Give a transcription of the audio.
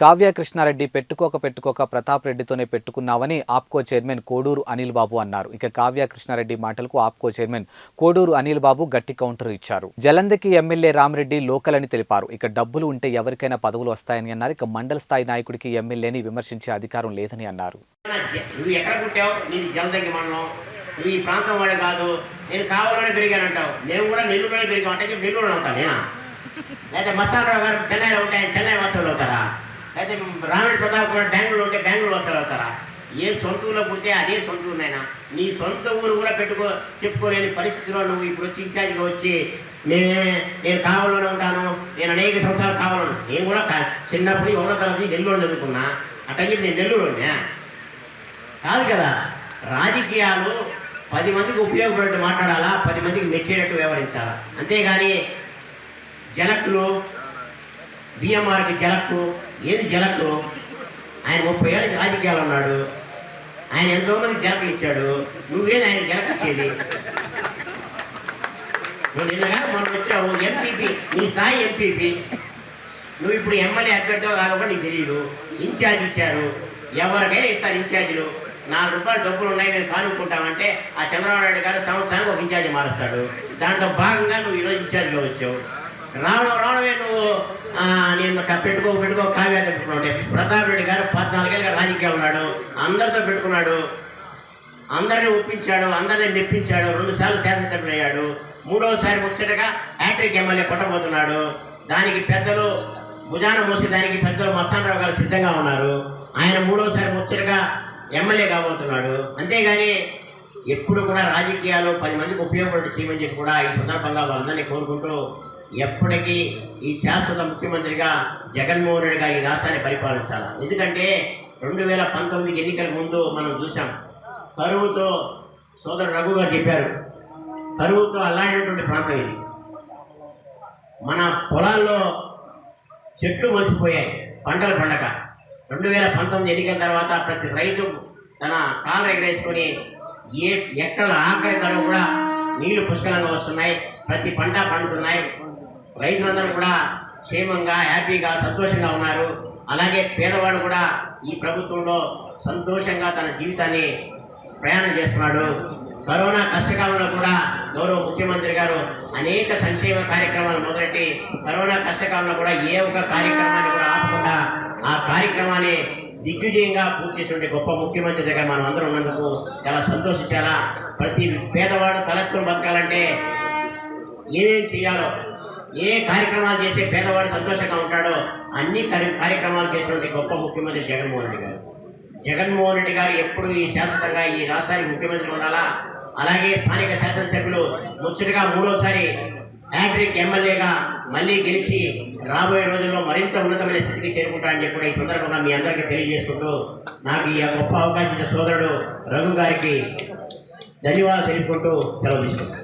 కావ్య కృష్ణారెడ్డి పెట్టుకోక పెట్టుకోక ప్రతాప్ రెడ్డితోనే పెట్టుకున్నావని ఆప్కో చైర్మన్ కోడూరు అనిల్ బాబు అన్నారు. ఇక కావ్య కృష్ణారెడ్డి మాటలకు ఆప్కో చైర్మన్ కోడూరు అనిల్ బాబు గట్టి కౌంటర్ ఇచ్చారు. జలంధకి ఎమ్మెల్యే రామరెడ్డి లోకల్ అని తెలిపారు. ఇక డబ్బులు ఉంటే ఎవరికైనా పదవులు వస్తాయని అన్నారు. ఇక మండల స్థాయి నాయకుడికి ఎమ్మెల్యేని విమర్శించే అధికారం లేదని అన్నారు. నువ్వు ఎక్కడ పుట్టావు? నీది జలదగ్గి మండలం. నువ్వు ఈ ప్రాంతం వాడే కాదు. నేను కావాలనే పెరిగానంటావు నేను కూడా నెల్లూరులోనే పెరిగాం అంటే చెప్పి నెల్లూరులో అవుతాను నేనా? లేదా మసాలరావు గారు చెన్నైలో ఉంటే చెన్నై వాసులు అవుతారా అయితే రామేడ్ ప్రతాప్ గారు బెంగళూరు ఉంటే బెంగళూరు వస్తారు అవుతారా ఏ సొంత ఊరిలో పుడితే అదే సొంత ఊరినైనా? నీ సొంత ఊరు కూడా పెట్టుకో చెప్పుకోలేని పరిస్థితిలో నువ్వు ఇప్పుడు వచ్చి ఇన్ఛార్జ్గా వచ్చి నేనే నేను కావాలని ఉంటాను. నేను అనేక సంవత్సరాలు కావాలను నేను కూడా చిన్నప్పుడు ఒకటో తరగతి నెల్లూరు చదువుకున్నా. అట్టని చెప్పి నేను నెల్లూరు ఉన్నా కాదు కదా. రాజకీయాలు పది మందికి ఉపయోగపడేట్టు మాట్లాడాలా? పది మందికి మెచ్చేటట్టు వ్యవహరించాలా? అంతేగాని బియ్యం బిఎంఆర్కి జలక్కు ఏది జలక్కు ఆయన ముప్పై ఏళ్ళకి రాజకీయాలు ఉన్నాడు ఆయన ఎంతో మంది జలకులు ఇచ్చాడు. నువ్వేది ఆయన జలకిచ్చేది నువ్వు నిన్నగా మొన్న వచ్చావు ఎంపీపీ నీ స్థాయి ఎంపీపీ నువ్వు ఇప్పుడు ఎమ్మెల్యే అభ్యర్థితో కాదో కూడా నీకు తెలియదు ఇన్ఛార్జ్ ఇచ్చారు. ఎవరికైనా ఇస్తారు ఇన్ఛార్జీలు. నాలుగు రూపాయలు డబ్బులు ఉన్నాయి మేము కానుకుంటామంటే ఆ చంద్రబాబు నాయుడు గారు సంవత్సరానికి ఒక ఇన్ఛార్జి మారుస్తాడు. దాంట్లో భాగంగా నువ్వు ఈరోజు ఇన్ఛార్జిగా వచ్చావు. రావడం రావడమే నువ్వు నేను పెట్టుకో పెట్టుకో కావ్యాతో పెట్టుకున్నావు. ప్రతాప్ రెడ్డి గారు పద్నాలుగేళ్ళగా రాజకీయాలు ఉన్నాడు. అందరితో పెట్టుకున్నాడు. అందరిని ఒప్పించాడు అందరిని మెప్పించాడు రెండు సార్లు శాసనసభ్యులు అయ్యాడు. మూడవసారి ముచ్చటగా హ్యాట్రిక్ ఎమ్మెల్యే కొట్టబోతున్నాడు. దానికి పెద్దలు భుజాన మోసేదానికి పెద్దలు మస్తానరావు గారు సిద్ధంగా ఉన్నారు. ఆయన మూడవసారి ముచ్చటగా ఎమ్మెల్యే కాబోతున్నాడు. అంతేగాని ఎప్పుడు కూడా రాజకీయాలు పది మందికి ఉపయోగపడి చేయమని చెప్పి కూడా ఈ సందర్భంగా వాళ్ళందరినీ కోరుకుంటూ ఎప్పటికీ ఈ శాశ్వత ముఖ్యమంత్రిగా జగన్మోహన్ రెడ్డిగా ఈ రాష్ట్రాన్ని పరిపాలించాలి? ఎందుకంటే రెండు వేల పంతొమ్మిది ఎన్నికల ముందు మనం చూసాం కరువుతో సోదరు రఘు గారు చెప్పారు కరువుతో అల్లాడినటువంటి ప్రాంతం ఇది. మన పొలాల్లో చెట్లు మొలిచిపోయాయి పంటలు పండక. రెండు వేల పంతొమ్మిది ఎన్నికల తర్వాత ప్రతి రైతు తన కాలు ఎగరేసుకొని ఏ ఎక్కడ ఆఖరి కడవ కూడా నీళ్ళు పుష్కలంగా వస్తున్నాయి ప్రతి పంట పండుతున్నాయి. రైతులందరూ కూడా క్షేమంగా హ్యాపీగా సంతోషంగా ఉన్నారు. అలాగే పేదవాడు కూడా ఈ ప్రభుత్వంలో సంతోషంగా తన జీవితాన్ని ప్రయాణం చేస్తున్నాడు. కరోనా కష్టకాలంలో కూడా గౌరవ ముఖ్యమంత్రి గారు అనేక సంక్షేమ కార్యక్రమాలు మొదలెట్టి కరోనా కష్టకాలంలో కూడా ఏ ఒక్క కార్యక్రమాన్ని కూడా ఆపకుండా ఆ కార్యక్రమాన్ని దిగ్విజయంగా పూర్తి చేసినటువంటి గొప్ప ముఖ్యమంత్రి దగ్గర మనం అందరం ఉన్నందుకు చాలా సంతోషించాలా? ప్రతి పేదవాడు తలెత్తులు బతకాలంటే ఏమేం చేయాలో ఏ కార్యక్రమాలు చేసే పేదవాడు సంతోషంగా ఉంటాడో అన్ని కార్య- కార్యక్రమాలు చేసినటువంటి గొప్ప ముఖ్యమంత్రి జగన్మోహన్ రెడ్డి గారు. జగన్మోహన్ రెడ్డి గారు ఎప్పుడు ఈ శాశ్వతంగా ఈ రాష్ట్రానికి ముఖ్యమంత్రి ఉండాలా? అలాగే స్థానిక శాసనసభ్యులు ముచ్చటగా మూడోసారి హ్యాట్రిక్ ఎమ్మెల్యేగా మళ్ళీ గెలిచి రాబోయే రోజుల్లో మరింత ఉన్నతమైన స్థితికి చేరుకుంటారని చెప్పి ఈ సందర్భంగా మీ అందరికీ తెలియజేసుకుంటూ నాకు ఈ గొప్ప అవకాశం సోదరుడు రఘు గారికి ధన్యవాదాలు తెలుపుకుంటూ సెలవు తీసుకుంటాను